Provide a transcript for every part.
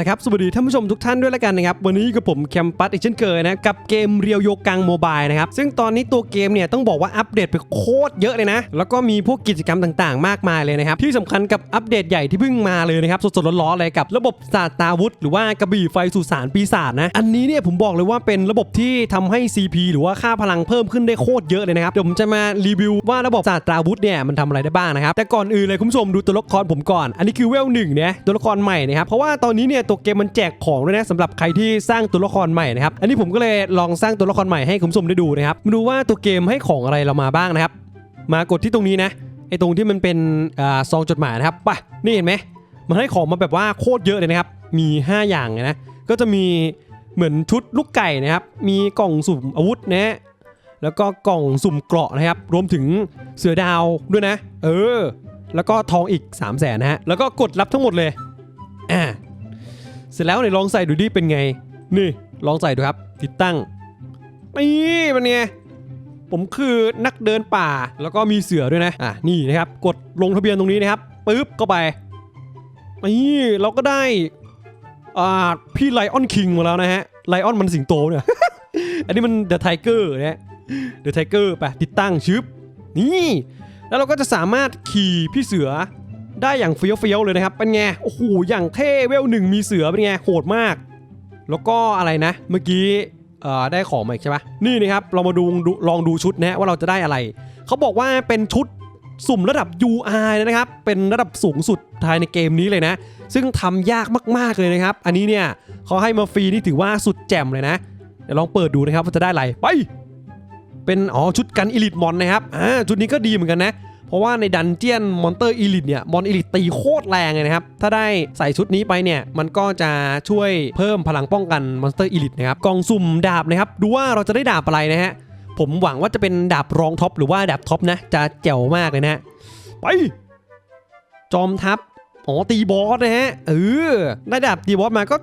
ละครับสวัสดีท่านผู้ชมทุกท่านด้วยละกันนะครับวันนี้กับผมแคมปัสอีกเช่นเคยนะกับเกมเรียวโยกังโมบายนะครับซึ่งตอนนี้ตัวเกมเนี่ยต้องบอกว่าอัปเดตไปโคตรเยอะเลยนะ แล้วก็มีพวกกิจกรรมต่างๆ มากมายเลยนะครับที่สำคัญกับอัปเดตใหญ่ที่เพิ่งมาเลยนะครับสดๆร้อนๆเลยกับระบบศาสตาวุธ หรือว่ากระบี่ไฟสู่สารปีศาจนะอันนี้เนี่ยผมบอกเลยว่าเป็นระบบที่ทำให้ CP หรือว่าค่าพลังเพิ่มขึ้นได้โคตรเยอะเลยนะครับเดี๋ยวผมจะมารีวิวว่าระบบศาสตาวุธเนี่ยมันทำอะไรได้บ้างนะครับแต่ก่อนอื่นเลยคุณผู้ชมดูตัวละครผมก่อน อันนี้คือเวลหนึ่งเนี่ยตัวละครใหม่นะครับเพราะว่าตอนนี้เนี่ยตัวเกมมันแจกของด้วยนะสำหรับใครที่สร้างตัวละครใหม่นะครับ อันนี้ผมก็เลยลองสร้างตัวละครใหม่ให้คุณผู้ชมได้ดูนะครับมาดูว่าตัวเกมให้ของอะไรเรามาบ้างนะครับ มากดที่ตรงนี้นะไอตรงที่มันเป็นอ่าซองจดหมายนะครับป่ะนี่เห็นไหมมันให้ของมาแบบว่าโคตรเยอะเลยนะครับ มี 5 อย่างนะก็จะมีเหมือนชุดลูกไก่นะครับ มีกล่องสุ่มอาวุธนะแล้วก็กล่องสุ่มเกราะนะครับ รวมถึงเสือดาวด้วยนะ เออ แล้วก็ทองอีก 3 0 0แสนนะฮะ แล้วก็กดรับทั้งหมดเลย เสร็จแล้วเนี่ยลองใส่ดูดิเป็นไง นี่ลองใส่ดูครับ ติดตั้งนี่มันไงผมคือนักเดินป่าแล้วก็มีเสือด้วยนะอะนี่นะครับ กดลงทะเบียนตรงนี้นะครับปึ๊บเข้าไปนี่เราก็ได้อ่าพี่ไลออนคิงมาแล้วนะฮะไลออนมันสิงโตเนี่ยอันนี้มันเดอะไทเกอร์นะเดอะไทเกอร์ไปติดตั้งชึบนี่ แล้วเราก็จะสามารถขี่พี่เสือ ได้อย่างเฟี้ยวเฟี้ยวๆเลยนะครับ เป็นไง โอ้โห อย่างเท่เวลหนึ่งมีเสือเป็นไง โหดมาก แล้วก็อะไรนะ เมื่อกี้เอ่อได้ของมาอีกใช่ปะนี่นะครับ เรามาดูลองดูชุดนะว่าเราจะได้อะไร เขาบอกว่าเป็นชุดสุ่มระดับ UI นะครับ เป็นระดับสูงสุดภายในเกมนี้เลยนะ ซึ่งทำยากมากๆเลยนะครับ อันนี้เนี่ยเขาให้มาฟรีนี่ถือว่าสุดแจ่มเลยนะ เดี๋ยวลองเปิดดูนะครับว่าจะได้อะไร ไป เป็นอ๋อชุดกันอีลิทมอนนะครับ อ่าชุดนี้ก็ดีเหมือนกันนะ เพราะว่าในดันเจียนมอนเตอร์อีลิทเนี่ยมอนอีลิทตีโคตรแรงเลยนะครับ ถ้าได้ใส่ชุดนี้ไปเนี่ย มันก็จะช่วยเพิ่มพลังป้องกันมอนสเตอร์อีลิทนะครับกองสุ่มดาบนะครับ ดูว่าเราจะได้ดาบอะไรนะฮะ ผมหวังว่าจะเป็นดาบรองท็อปหรือว่าดาบท็อปนะ จะแจ๋วมากเลยนะไป จอมทัพอ๋อตีบอสนะฮะเออได้ดาบตีบอสมากก็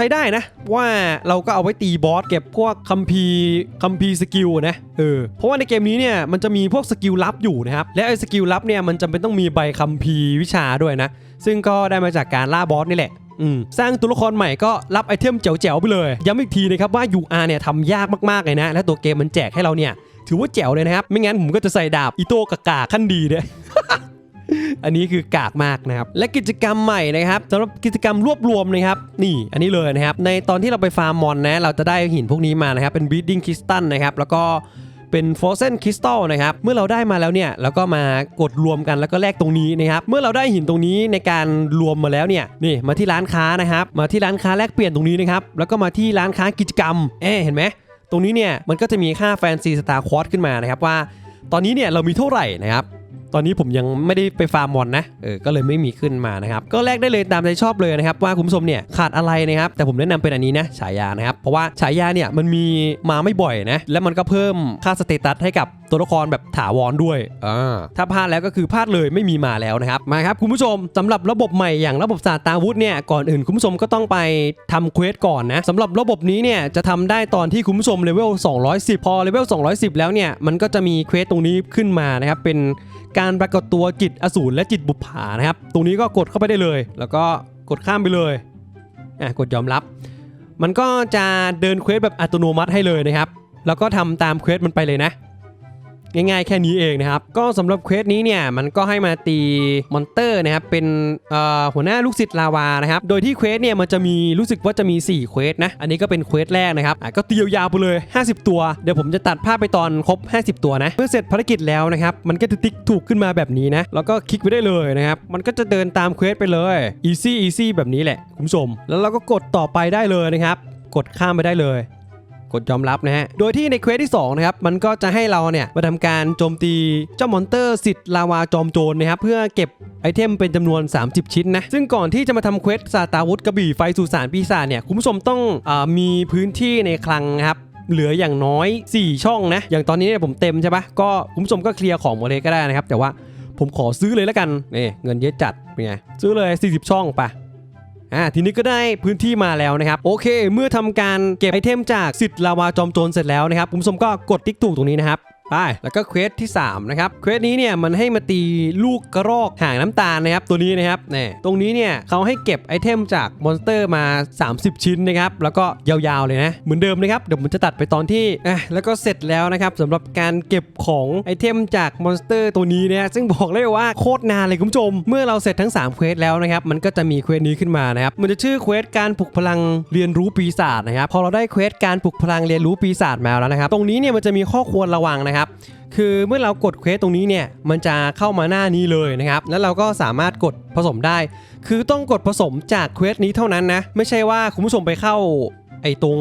ใช้ได้นะ ว่าเราก็เอาไว้ตีบอสเก็บพวกคัมภีร์คัมภีร์สกิลนะเออเพราะว่าในเกมนี้เนี่ยมันจะมีพวกสกิลลับอยู่นะครับและไอ้สกิลลับเนี่ยมันจำเป็นต้องมีใบคัมภีร์วิชาด้วยนะ ซึ่งก็ได้มาจากการล่าบอสนี่แหละสร้างตัวละครใหม่ก็รับไอเทมแจ๋วๆไปเลย ย้ำอีกทีนะครับว่า UR เนี่ยทำยากมากๆเลยนะ และตัวเกมมันแจกให้เราเนี่ย ถือว่าแจ๋วเลยนะครับ ไม่งั้นผมก็จะใส่ดาบอิโต้กากาขั้นดีเนี่ย อันนี้คือกากมากนะครับ และกิจกรรมใหม่นะครับสำหรับกิจกรรมรวบรวมนะครับ นี่อันนี้เลยนะครับ ในตอนที่เราไปฟาร์มมอนนะเราจะได้หินพวกนี้มานะครับ เป็น Breeding Crystal นะครับ แล้วก็เป็น Frozen Crystal นะครับ เมื่อเราได้มาแล้วเนี่ยเราก็มากดรวมกันแล้วก็แลกตรงนี้นะครับ เมื่อเราได้หินตรงนี้ในการรวมมาแล้วเนี่ยนี่มาที่ร้านค้านะครับ มาที่ร้านค้าแลกเปลี่ยนตรงนี้นะครับ แล้วก็มาที่ร้านค้ากิจกรรม เอ๊เห็นไหมตรงนี้เนี่ยมันก็จะมีค่าแฟนซีสตาร์ควอตขึ้นมานะครับว่า ตอนนี้เนี่ยเรามีเท่าไหร่นะครับ ตอนนี้ผมยังไม่ได้ไปฟาร์มมอนนะเออก็เลยไม่มีขึ้นมานะครับก็แลกได้เลยตามใจชอบเลยนะครับว่าคุณผู้ชมเนี่ยขาดอะไรนะครับแต่ผมแนะนำเป็นอันนี้นะฉายานะครับเพราะว่าฉายาเนี่ยมันมีมาไม่บ่อยนะแล้วมันก็เพิ่มค่าสเตตัสให้กับตัวละครแบบถาวรด้วยอ่าถ้าพลาดแล้วก็คือพลาดเลยไม่มีมาแล้วนะครับมาครับคุณผู้ชมสำหรับระบบใหม่อย่างระบบศาสตาวุธเนี่ยก่อนอื่นคุณผู้ชมก็ต้องไปทำเควสก่อนนะสำหรับระบบนี้เนี่ยจะทำได้ตอนที่คุณผู้ชมเลเวล210 พอเลเวล210 แล้วเนี่ยมันก็จะมีเควสตรงนี้ขึ้นมานะครับเป็นการปรากฏตัวจิตอสูรและจิตบุปผานะครับ ตรงนี้ก็กดเข้าไปได้เลย แล้วก็กดข้ามไปเลยอะกดยอมรับ มันก็จะเดินเควสแบบอัตโนมัติให้เลยนะครับ แล้วก็ทำตามเควสมันไปเลยนะ ง่ายๆแค่นี้เองนะครับ ก็สำหรับเควสนี้เนี่ยมันก็ให้มาตีมอนเตอร์นะครับเป็นหัวหน้าลูกศิษย์ลาวานะครับโดยที่เควสเนี่ยมันจะมีรู้สึกว่าจะมี 4 เควสนะ อันนี้ก็เป็นเควสแรกนะครับก็ตียาวๆไปเลย 50 ตัว เดี๋ยวผมจะตัดภาพไปตอนครบ 50 ตัวนะเมื่อเสร็จภารกิจแล้วนะครับมันก็จะติ๊กถูกขึ้นมาแบบนี้นะแล้วก็คลิกไปได้เลยนะครับมันก็จะเดินตามเควสไปเลย easy easy แบบนี้แหละคุณผู้ชมแล้วเราก็กดต่อไปได้เลยนะครับกดข้ามไปได้เลย กดยอมรับนะฮะ โดยที่ในเควสที่2นะครับ มันก็จะให้เราเนี่ยมาทำการโจมตีเจ้ามอนเตอร์สิทธิ์ลาวาจอมโจรนะครับ เพื่อเก็บไอเทมเป็นจำนวน 30 ชิ้นนะ ซึ่งก่อนที่จะมาทำเควสซาตาวุธกระบี่ไฟสุสานปีศาจเนี่ย คุณผู้ชมต้องอมีพื้นที่ในคลังนะครับเหลืออย่างน้อย 4 ช่องนะ อย่างตอนนี้เนี่ยผมเต็มใช่ปะก็คุณผู้ชมก็เคลียร์ของหมดเลยก็ได้นะครับ แต่ว่าผมขอซื้อเลยแล้วกันนี่เงินเยอะจัดเป็นไงซื้อเลย 40 ช่องไป อ่าทีนี้ก็ได้พื้นที่มาแล้วนะครับโอเค เมื่อทำการเก็บไอเทมจากสิทธิ์ลาวาจอมโจรเสร็จแล้วนะครับคุณผู้ชมก็กดติ๊กถูกตรงนี้นะครับ ไป แล้วก็เควสที่ 3 นะครับ เควสนี้เนี่ยมันให้มาตีลูกกระรอกห่างน้ำตาลนะครับ ตัวนี้นะครับเนี่ยตรงนี้เนี่ยเขาให้เก็บไอเทมจากมอนสเตอร์มา 30 ชิ้นนะครับ แล้วก็ยาวๆเลยนะ เหมือนเดิมนะครับ เดี๋ยวผมจะตัดไปตอนที่อะแล้วก็เสร็จแล้วนะครับสำหรับการเก็บของไอเทมจากมอนสเตอร์ตัวนี้เนี่ยซึ่งบอกเลยว่าโคตรนานเลยคุณผู้ชม เมื่อเราเสร็จทั้ง3เควสแล้วนะครับ มันก็จะมีเควสนี้ขึ้นมานะครับ มันจะชื่อเควสการปลุกพลังเรียนรู้ปีศาจนะครับ พอเราได้เควสการปลุกพลังเรียนรู้ปีศาจมาแล้วนะครับ ตรงนี้เนี่ยมันจะมีข้อควรระวังนะครับคือเมื่อเรากดเควสตรงนี้เนี่ยมันจะเข้ามาหน้านี้เลยนะครับ แล้วเราก็สามารถกดผสมได้ คือต้องกดผสมจากเควสนี้เท่านั้นนะ ไม่ใช่ว่าคุณผู้ชมไปเข้าไอ้ตรง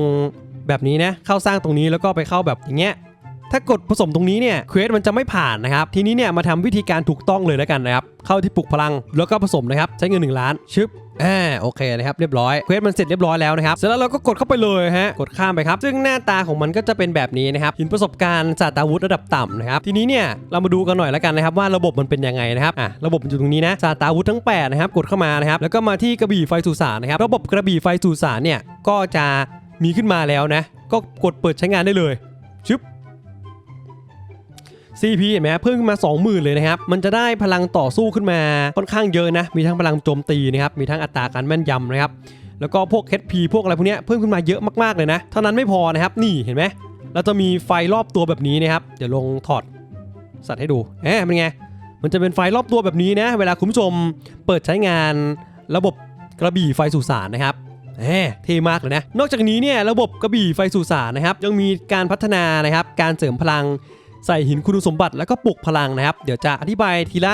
แบบนี้นะ เข้าสร้างตรงนี้แล้วก็ไปเข้าแบบอย่างเงี้ย ถ้ากดผสมตรงนี้เนี่ยเควสมันจะไม่ผ่านนะครับ ทีนี้เนี่ยมาทำวิธีการถูกต้องเลยแล้วกันนะครับ เข้าที่ปลุกพลังแล้วก็ผสมนะครับ ใช้เงิน 1 ล้านชึบอ่าโอเคนะครับเรียบร้อยเควสมันเสร็จเรียบร้อยแล้วนะครับเสร็จแล้วเราก็กดเข้าไปเลยฮะกดข้ามไปครับ ซึ่งหน้าตาของมันก็จะเป็นแบบนี้นะครับหินประสบการณ์ศาสตราวุธระดับต่ำนะครับทีนี้เนี่ยเรามาดูกันหน่อยแล้วกันนะครับว่าระบบมันเป็นยังไงนะครับอะระบบมันอยู่ตรงนี้นะศาสตราวุธทั้งแปดนะครับกดเข้ามานะครับแล้วก็มาที่กระบี่ไฟสุสานนะครับระบบกระบี่ไฟสุสานเนี่ยก็จะมีขึ้นมาแล้วนะก็กดเปิดใช้งานได้เลยชึบ CP เห็นไหมเพิ่มขึ้นมา 20,000 เลยนะครับ มันจะได้พลังต่อสู้ขึ้นมาค่อนข้างเยอะนะ มีทั้งพลังโจมตีนะครับ มีทั้งอัตราการแม่นยำนะครับ แล้วก็พวก HP พวกอะไรพวกนี้เพิ่มขึ้นมาเยอะมากๆเลยนะ เท่านั้นไม่พอนะครับ นี่เห็นไหมเราจะมีไฟรอบตัวแบบนี้นะครับ เดี๋ยวลงถอดสัตว์ให้ดูเอ๊ะเป็นไง มันจะเป็นไฟรอบตัวแบบนี้นะ เวลาคุณผู้ชมเปิดใช้งานระบบกระบี่ไฟสุสานนะครับแหมเท่มากเลยนะ นอกจากนี้เนี่ยระบบกระบี่ไฟสุสานนะครับยังมีการพัฒนานะครับการเสริมพลัง ใส่หินคุณสมบัติแล้วก็ปลุกพลังนะครับ เดี๋ยวจะอธิบายทีละ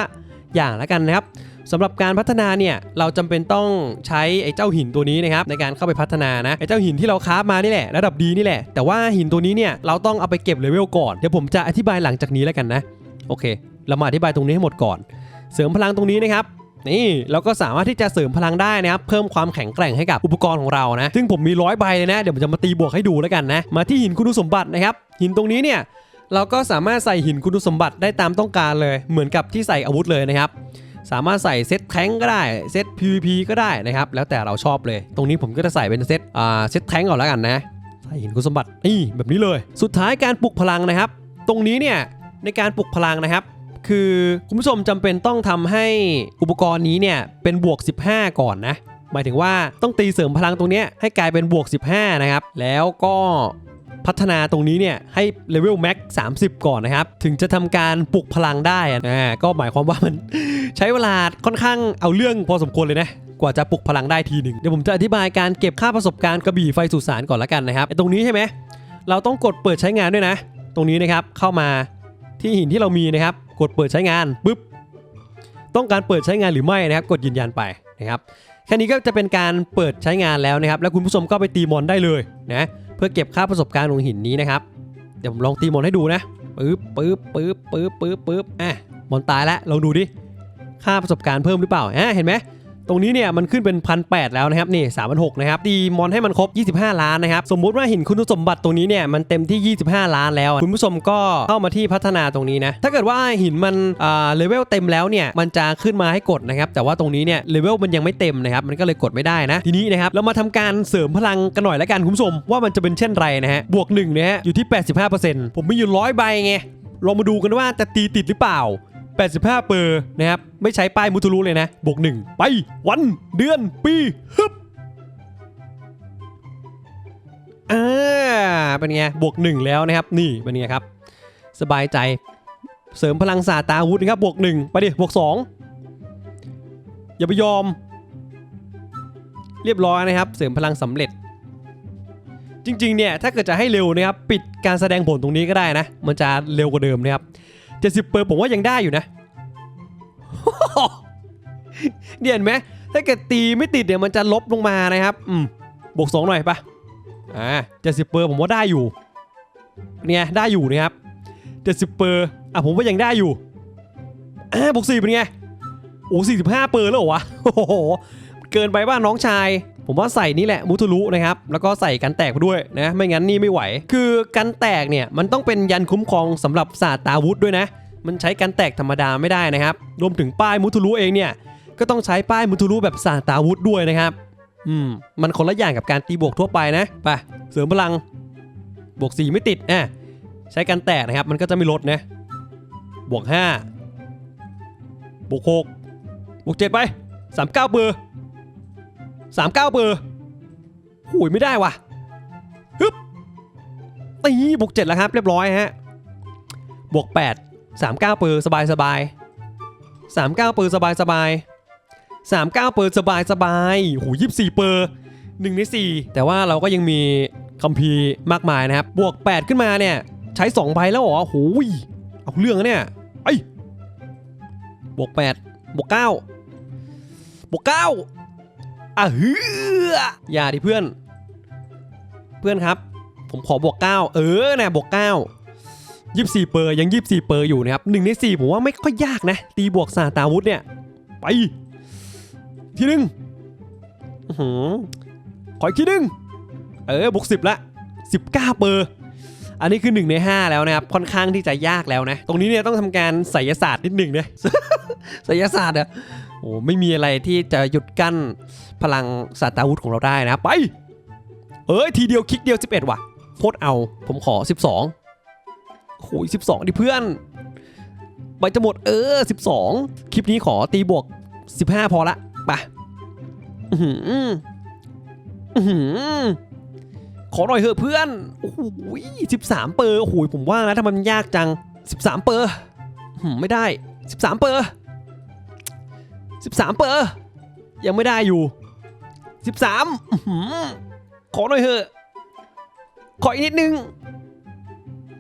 อย่างแล้วกันนะครับสำหรับการพัฒนาเนี่ยเราจำเป็นต้องใช้ไอ้เจ้าหินตัวนี้นะครับในการเข้าไปพัฒนานะไอ้เจ้าหินที่เราครามานี่แหละระดับดีนี่แหละ แต่ว่าหินตัวนี้เนี่ยเราต้องเอาไปเก็บเลเวลก่อนเดี๋ยวผมจะอธิบายหลังจากนี้แล้วกันนะโอเค เรามาอธิบายตรงนี้ให้หมดก่อน เสริมพลังตรงนี้นะครับนี่เราก็สามารถที่จะเสริมพลังได้นะครับเพิ่มความแข็งแกร่งให้กับอุปกรณ์ของเรานะซึ่งผมมีร้อยใบเลยนะเดี๋ยวผมจะมาตีบวกให้ดูแล้วกันนะมาที่หินคุณสมบัตินะครับหินตรงนี้เนี่ย เราก็สามารถใส่หินคุณสมบัติได้ตามต้องการเลย เหมือนกับที่ใส่อาวุธเลยนะครับ สามารถใส่เซตแทงก็ได้เซต PVP ก็ได้นะครับ แล้วแต่เราชอบเลย ตรงนี้ผมก็จะใส่เป็นเซตอ่าเซตแทงก่อนแล้วกันนะใส่หินคุณสมบัตินี่แบบนี้เลย สุดท้ายการปลุกพลังนะครับ ตรงนี้เนี่ยในการปลุกพลังนะครับ คือคุณผู้ชมจำเป็นต้องทำให้อุปกรณ์นี้เนี่ยเป็นบวก 15 ก่อนนะหมายถึงว่าต้องตีเสริมพลังตรงเนี้ยให้กลายเป็นบวก 15 นะครับ แล้วก็ พัฒนาตรงนี้เนี่ยให้เลเวลแม็ก30 ก่อนนะครับ ถึงจะทำการปลุกพลังได้อะอ่าก็หมายความว่ามันใช้เวลาค่อนข้างเอาเรื่องพอสมควรเลยนะกว่าจะปลุกพลังได้ทีหนึ่งเดี๋ยวผมจะอธิบายการเก็บค่าประสบการณ์กระบี่ไฟสุสานก่อนละกันนะครับไอตรงนี้ใช่ไหมเราต้องกดเปิดใช้งานด้วยนะ ตรงนี้นะครับเข้ามาที่หินที่เรามีนะครับ กดเปิดใช้งานปุ๊บต้องการเปิดใช้งานหรือไม่นะครับ กดยืนยันไปนะครับ แค่นี้ก็จะเป็นการเปิดใช้งานแล้วนะครับ แล้วคุณผู้ชมก็ไปตีมอนได้เลยนะเพื่อเก็บค่าประสบการณ์ของหินนี้นะครับ เดี๋ยวผมลองตีมอนให้ดูนะปึ๊บปึ๊บปึ๊บปึ๊บปึ๊บปึ๊บอะมอนตายแล้วลองดูดิค่าประสบการณ์เพิ่มหรือเปล่าอะเห็นไหม ตรงนี้เนี่ยมันขึ้นเป็นพันแแล้วนะครับนี่สามพันหนะครับตีมอนให้มันครบ 25 ล้านนะครับสมมุติว่าหินคุณสมบัติตรงนี้เนี่ยมันเต็มที่ 25 ล้านแล้ว คุณผู้ชมก็เข้ามาที่พัฒนาตรงนี้นะถ้าเกิดว่าหินมันอ่าเลเวลเต็มแล้วเนี่ยมันจะขึ้นมาให้กดนะครับแต่ว่าตรงนี้เนี่ยเลเวลมันยังไม่เต็มนะครับมันก็เลยกดไม่ได้นะทีนี้นะครับเรามาทำการเสริมพลังกันหน่อยแล้วกันคุณผู้ชมว่ามันจะเป็นเช่นไรนะฮะบวกหนึ่งนะฮะอยู่ที่ 85%ผมมีอยู่ร้อยใบไงลองมาดูกันว่าจะตีติดหรือเปล่า 85 เปอร์นะครับ ไม่ใช้ป้ายมุทุรุเลยนะ บวก 1 ไป วัน เดือน ปีฮึบอ่าเป็นไง บวก 1 แล้วนะครับ นี่ เป็นไงครับ สบายใจ เสริมพลังศาสตราอาวุธนะครับ บวก 1 ไปดิ บวก 2 อย่าไปยอม เรียบร้อยนะครับ เสริมพลังสำเร็จจริงๆ เนี่ย ถ้าเกิดจะให้เร็วนะครับ ปิดการแสดงผลตรงนี้ก็ได้นะ มันจะเร็วกว่าเดิมนะครับ 70เปอร์ผมว่ายังได้อยู่นะเดี๋ยวเห็นไหมถ้าเกิดตีไม่ติดเนี่ยมันจะลบลงมานะครับอืมบวก2หน่อยปะอ่า70เปอร์ผมว่าได้อยู่เนี่ยได้อยู่นะครับ70เปอร์อะผมว่ายังได้อยู่อ่าบวก4เป็นไงโอ้45เปอร์แล้วเหรอวะโอ้โหเกินไปบ้านน้องชาย ผมว่าใส่นี่แหละมุทุรุนะครับ แล้วก็ใส่กันแตกไปด้วยนะ ไม่งั้นนี่ไม่ไหว คือกันแตกเนี่ยมันต้องเป็นยันคุ้มครองสำหรับศาสตราวุธด้วยนะ มันใช้กันแตกธรรมดาไม่ได้นะครับ รวมถึงป้ายมุทุรุเองเนี่ย ก็ต้องใช้ป้ายมุทุรุแบบศาสตราวุธด้วยนะครับ อืม มันคนละอย่างกับการตีบวกทั่วไปนะ ไป เสริมพลัง บวก 4 ไม่ติดอะใช้กันแตกนะครับ มันก็จะไม่ลดนะ บวก 5 บวก 6 บวก 7 ไป 39เบอร์ 39เก้าเบอร์หูยไม่ได้ว่ะฮึบตีบวก7แล้วครับ เรียบร้อยฮะ บวก8 39เก้าเปอร์สบายสบาย39เก้าเปอร์สบายสบาย39เก้าเปอร์สบายสบายหู24เปอร์หนึ่งในสี่แต่ว่าเราก็ยังมีคัมภีร์มากมายนะครับ บวก8ขึ้นมาเนี่ย ใช้2ใบแล้วเหรอโหูยเอาเรื่องนะเนี่ยไอ้บวก8บวก9บวก9 อะเฮืออย่าดิเพื่อน เพื่อนครับ ผมขอบวก9เออนะบวก9 24เปอร์ยัง24เปอร์อยู่นะครับ1ใน4ผมว่าไม่ค่อยยากนะ ตีบวกสาตาวุธเนี่ย ไป ทีหนึ่งหือขออีกทีหนึ่งเออบวก10ละ19เก้าเปอร์อันนี้คือ1ใน5 แล้วนะครับ ค่อนข้างที่จะยากแล้วนะ ตรงนี้เนี่ยต้องทำการไสยศาสตร์นิดหนึ่งเนี่ยไสยศาสตร์อะ โอ้ไม่มีอะไรที่จะหยุดกั้นพลังสาตาวุธของเราได้นะไป เอ้ยทีเดียวคลิกเดียว 11 ว่ะโคตรเอาผมขอ 12โอ้ย12 ดิเพื่อนใบจะหมดเออ 12 คลิปนี้ขอตีบวก 15 พอละไปอื้อหืออื้อหือขอหน่อยเถอะเพื่อนโอ้โห13เปอร์โอ้โหผมว่านะถ้ามันยากจัง13เปอร์ไม่ได้13เปอร์ 13 เปอร์ยังไม่ได้อยู่ 13อื้อหือขอหน่อยเถอะ ขออีกนิดนึง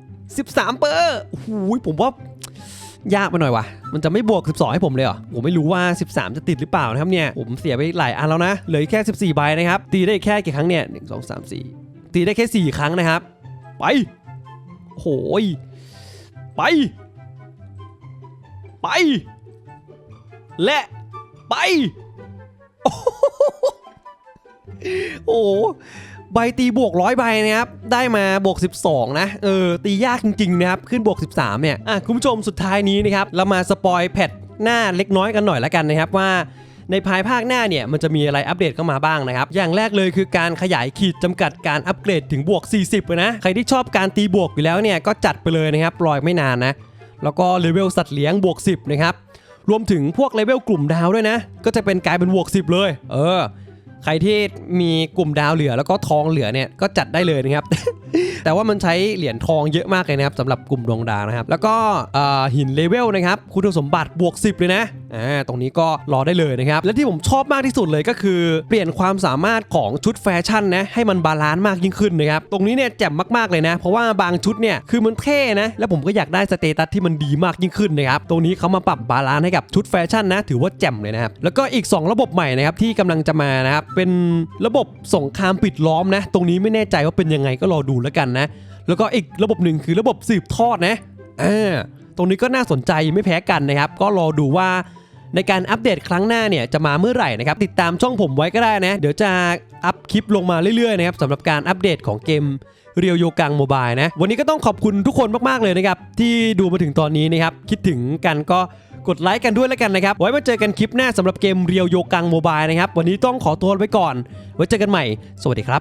13 เปอร์โอ้โหผมว่ายากไปหน่อยว่ะ มันจะไม่บวก 12 ให้ผมเลยเหรอ ผมไม่รู้ว่า 13 จะติดหรือเปล่านะครับเนี่ย ผมเสียไปหลายอันแล้วนะ เหลือแค่ 14 ใบนะครับ ตีได้แค่กี่ครั้งเนี่ย 1 2 3 4 ตีได้แค่ 4 ครั้งนะครับ ไปโหยไป ไป และ ไป โอ้โหใบตีบวกร้อยใบนะครับ ได้มาบวก 12 นะ เออ ตียากจริง ๆ นะครับ ขึ้นบวก 13 เนี่ย อะ คุณผู้ชมสุดท้ายนี้นะครับ เรามาสปอยแพทหน้าเล็กน้อยกันหน่อยละกันนะครับว่าในภายภาคหน้าเนี่ยมันจะมีอะไรอัปเดตเข้ามาบ้างนะครับ อย่างแรกเลยคือการขยายขีดจำกัดการอัปเกรดถึงบวก 40นะ ใครที่ชอบการตีบวกอยู่แล้วเนี่ยก็จัดไปเลยนะครับรอยไม่นานนะ แล้วก็เลเวลสัตว์เลี้ยงบวก 10 นะครับ รวมถึงพวกเลเวลกลุ่มดาวด้วยนะ ก็จะเป็นกลายเป็นบวก10 เลย เออ ใครที่มีกลุ่มดาวเหลือแล้วก็ทองเหลือเนี่ยก็จัดได้เลยนะครับ แต่ว่ามันใช้เหรียญทองเยอะมากเลยนะครับสำหรับกลุ่มดวงดาวนะครับ แล้วก็หินเลเวลนะครับ คุณสมบัติบวก 10 เลยนะ อ่าตรงนี้ก็รอได้เลยนะครับ และที่ผมชอบมากที่สุดเลยก็คือ เปลี่ยนความสามารถของชุดแฟชั่นนะให้มันบาลานซ์มากยิ่งขึ้นนะครับ ตรงนี้เนี่ยแจ่มมากๆเลยนะ เพราะว่าบางชุดเนี่ยคือมันเท่นะ แล้วผมก็อยากได้สเตตัสที่มันดีมากยิ่งขึ้นนะครับ ตรงนี้เขามาปรับบาลานซ์ให้กับชุดแฟชั่นนะ ถือว่าแจ่มเลยนะครับ แล้วก็อีก 2 ระบบใหม่นะครับที่กำลังจะมานะครับ เป็นระบบสงครามปิดล้อมนะ ตรงนี้ไม่แน่ใจว่าเป็นยังไงก็รอดูแล้วกันนะ แล้วก็อีกระบบหนึ่งคือระบบสืบทอดนะอ่าตรงนี้ก็น่าสนใจไม่แพ้กันนะครับ ก็รอดูว่า ในการอัปเดตครั้งหน้าเนี่ยจะมาเมื่อไหร่นะครับติดตามช่องผมไว้ก็ได้นะ เดี๋ยวจะอัพคลิปลงมาเรื่อยๆนะครับสำหรับการอัปเดตของเกมเรียวโยกังโมบายนะ วันนี้ก็ต้องขอบคุณทุกคนมากๆเลยนะครับ ที่ดูมาถึงตอนนี้นะครับ คิดถึงกันก็กดไลค์กันด้วยแล้วกันนะครับ ไว้มาเจอกันคลิปหน้าสำหรับเกมเรียวโยกังโมบายนะครับ วันนี้ต้องขอตัวไปก่อน ไว้เจอกันใหม่ สวัสดีครับ